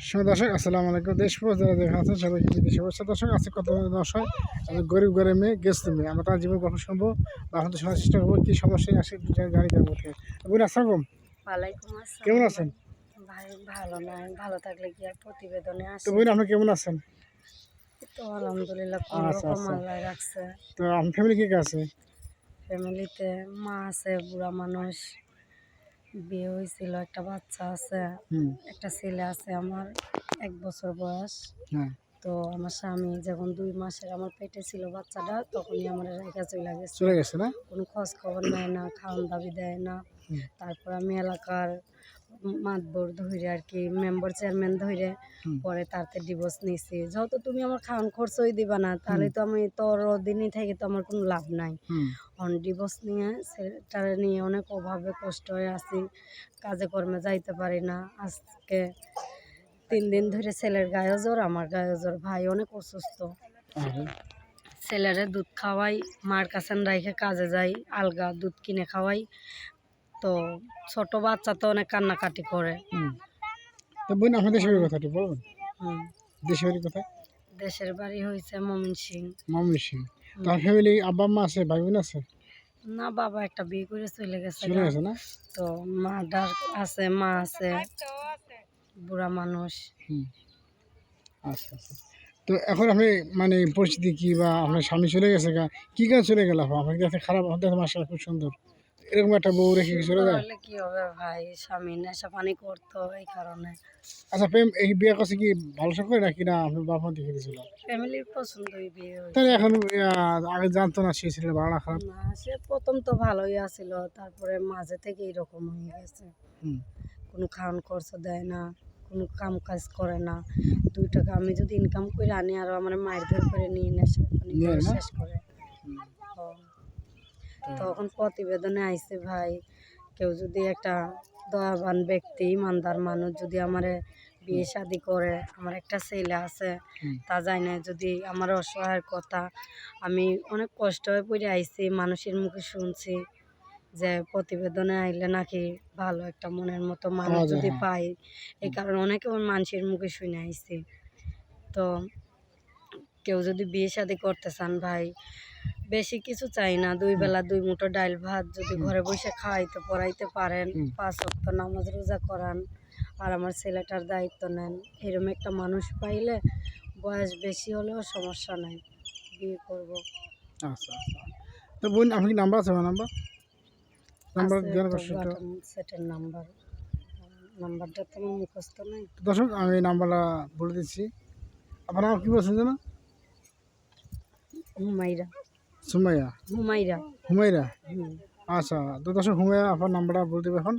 সময় দর্শক আসসালামু আলাইকুম। দেশ যারা দেখা আছেন বিদেশে শুভেচ্ছা। দর্শক আছে কত দর্শক আমি গরিব ঘরের মেয়ে গেস্ট মেয়ে আমরা তার জীবন গল্প শুনব বা আপনাদের শোনার চেষ্টা করব কী সমস্যায় আসে গাড়ি যাব বুঝলেন আসসালাম কেমন আছেন? ভাই ভালো নাই ভালো থাকলে কি আর প্রতিবেদনে তো আসে বুঝলেন আপনি কেমন আছেন? তো আলহামদুলিল্লাহ কোন আচ্ছা, রকম আচ্ছা। আল্লাহ রাখছে। তো আমার ফ্যামিলি কে কে আছে? ফ্যামিলিতে মা আছে বুড়া মানুষ। বিয়ে হয়েছিল একটা বাচ্চা আছে একটা ছেলে আছে আমার এক বছর বয়স। হ্যাঁ। তো আমার স্বামী যখন দুই মাসের আমার পেটে ছিল বাচ্চাটা তখনই আমার রেখা চলে গেছে। চলে গেছে না? কোনো খোঁজ খবর নেয় না খাওয়ান দাবি দেয় না। তারপর আমি এলাকার মাতবর ধরে আর কি মেম্বার চেয়ারম্যান ধরে পরে তাতে ডিভোর্স নিয়েছি যেহেতু তুমি আমার খাওয়ান খরচই দিবা না তাহলে তো আমি তোর দিনই থেকে তো আমার কোনো লাভ নাই। অন ডিভোর্স নিয়ে সেটারে নিয়ে অনেক অভাবে কষ্ট হয়ে আছি কাজে কর্মে যাইতে পারি না। আজকে তিন দিন ধরে ছেলের গায়ে জ্বর আমার গায়ে জ্বর। ভাই অনেক অসুস্থ। আরে, ছেলেরে দুধ খাওয়াই মার কাছে রাইখে কাজে যাই আলগা দুধ কিনে খাওয়াই। তো ছোট বাচ্চা তো অনেক কান্নাকাটি করে। হুম। তো বোন আপনার দেশের বাড়ির কথাটি বলবেন হুম। দেশের বাড়ির কথা? দেশের বাড়ি হয়েছে মমিন সিং। মামনি সিং। তার ফ্যামিলি আব্বা আম্মা আছে ভাই বোন আছে? না বাবা একটা বিয়ে করে চলে গেছে চলে গেছে না? তো মা ডার আছে মা আছে বুড়া মানুষ। হুম। আচ্ছা আচ্ছা। তো এখন আপনি মানে পরিস্থিতি কি বা আপনার স্বামী চলে গেছে কি কাজ চলে গেল আপনার কাছে খারাপ আমাদের মাসা খুব সুন্দর। এরকম একটা বউ রেখে কি চলে যায়? কি হবে ভাই? স্বামী নেশা পানি করতো এই কারণে। আচ্ছা প্রেম এই বিয়ে করছে কি ভালো সব করে নাকি না আপনার বাবা দেখে দিয়েছিল ফ্যামিলির পছন্দই বিয়ে তাহলে এখন আগে জানতো না সে ছিল ভালো খারাপ। না সে প্রথম তো ভালোই আছিল তারপরে মাঝে থেকে এরকম হয়ে গেছে। কোনো খাওয়ান খরচ দেয় না কোনো কাম কাজ করে না। দুই টাকা আমি যদি ইনকাম করে আনি আর আমার মায়ের ধর করে নিয়ে নেশা শেষ করে। তখন প্রতিবেদনে আইছে ভাই কেউ যদি একটা দয়াবান ব্যক্তি ইমানদার মানুষ যদি আমার বিয়ে শাদি করে আমার একটা ছেলে আছে তা যায় না যদি আমার অসহায়ের কথা। আমি অনেক কষ্ট হয়ে পড়ে আইছি মানুষের মুখে শুনছি যে প্রতিবেদনে আইলে নাকি ভালো একটা মনের মতো মানুষ যদি হ্যাঁ। পাই। এই কারণে অনেকে মানুষের মুখে শুনে আইছি। তো কেউ যদি বিয়ে শাদি করতে চান ভাই বেশি কিছু চাই না। দুই বেলা দুই মুঠো ডাল ভাত যদি ঘরে বসে খাওয়াইতে পড়াইতে পারেন। পাঁচ ওয়াক্ত নামাজ রোজা করান। আর আমার ছেলেটার দায়িত্ব নেন। এরকম একটা মানুষ পাইলে বয়স বেশি হলেও সমস্যা নাই। বিয়ে করব। আচ্ছা আচ্ছা। তো বোন আপনি নাম্বার আছে নাম্বার? নাম্বার সেটের নাম্বার। নাম্বারটা তো আমার মুখস্থ নাই। দর্শক আমি নাম্বারটা বলে দিচ্ছি। আপনার নাম কি বলছেন যেন? হুমাইরা সুমাইয়া? হুমাইরা। হুমাইরা? আচ্ছা তো দর্শক হুমাইয়া আপনার নাম্বারটা বলে দেবে এখন।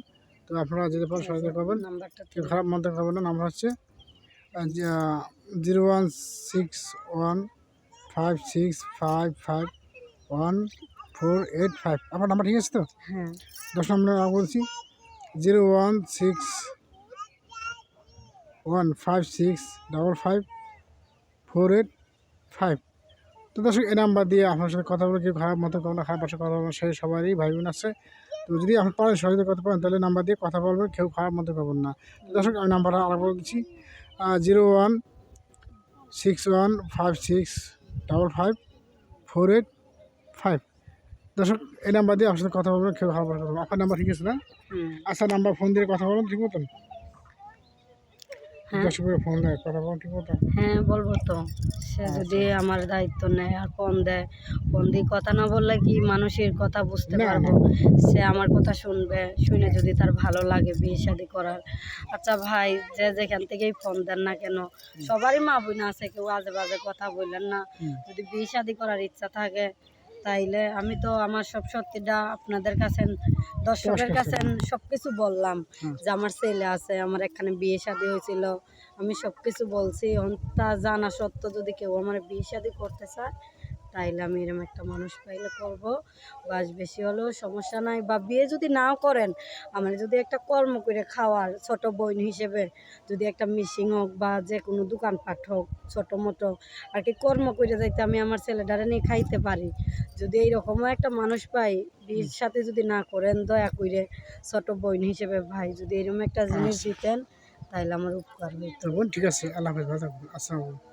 তো আপনারা যেতে পারেন করবেন নাম্বারটা কেউ খারাপ মন্তব্য করবেন না নাম্বার হচ্ছে zero one six one five six five five one four eight five. আপনার নাম্বার ঠিক আছে তো? হ্যাঁ। দশ নম্বর নাম্বার বলছি zero one six one five six double five four eight five. তো দর্শক এই নাম্বার দিয়ে আপনার সাথে কথা বলে কেউ খারাপ মতো করবেন না খারাপ ভাষা কথা বলবেন সেই সবারই ভাই বোন আছে। তো যদি আপনি পারেন সহযোগিতা করতে পারেন তাহলে নাম্বার দিয়ে কথা বলবেন কেউ খারাপ মতো করবেন না। তো দর্শক আমি নাম্বারটা আবার বলে দিচ্ছি। Zero one six one five six double five four eight five. দর্শক এই নাম্বার দিয়ে আপনার সাথে কথা বলবেন কেউ খারাপ ভাষা করবেন আপনার নাম্বার ঠিক আছে না? আচ্ছা নাম্বার ফোন দিয়ে কথা বলুন ঠিক মতন। হ্যাঁ। দর্শক ফোন দেয় কথা ঠিক মতন হ্যাঁ বলব তো। সে যদি আমার দায়িত্ব নেয় আর ফোন দেয় ফোন দিয়ে কথা না বললে কি মানুষের কথা বুঝতে পারব? সে আমার কথা শুনবে শুনে যদি তার ভালো লাগে বিয়ে শাদি করার। আচ্ছা ভাই যে যেখান থেকেই ফোন দেন না কেন সবারই মা বোন আছে কেউ আজে বাজে কথা বললেন না। যদি বিয়ে শাদি করার ইচ্ছা থাকে তাইলে আমি তো আমার সব সত্যিটা আপনাদের কাছে দর্শকের কাছে সব কিছু বললাম যে আমার ছেলে আছে আমার এখানে বিয়ে শাদি হয়েছিল আমি সব কিছু বলছি তা জানা সত্ত্বেও যদি কেউ আমার বিয়ে শাদি করতে চায় তাইলে আমি এরকম একটা মানুষ পাইলে করব। বাস বেশি হলেও সমস্যা নাই। বা বিয়ে যদি নাও করেন আমার যদি একটা কর্ম করে খাওয়ার ছোট বোন হিসেবে যদি একটা মিশিং হোক বা যে কোনো দোকানপাট হোক ছোটো মোটো আর কি কর্ম করে যাইতে আমি আমার ছেলেটারে নিয়ে খাইতে পারি। যদি এইরকমও একটা মানুষ পাই বিয়ের সাথে যদি না করেন দয়া করে ছোট বোন হিসেবে ভাই যদি এরকম একটা জিনিস আচ্ছা। দিতেন তাইলে আমার উপকার হইতো। ঠিক আছে আল্লাহ হাফেজ আসসালামু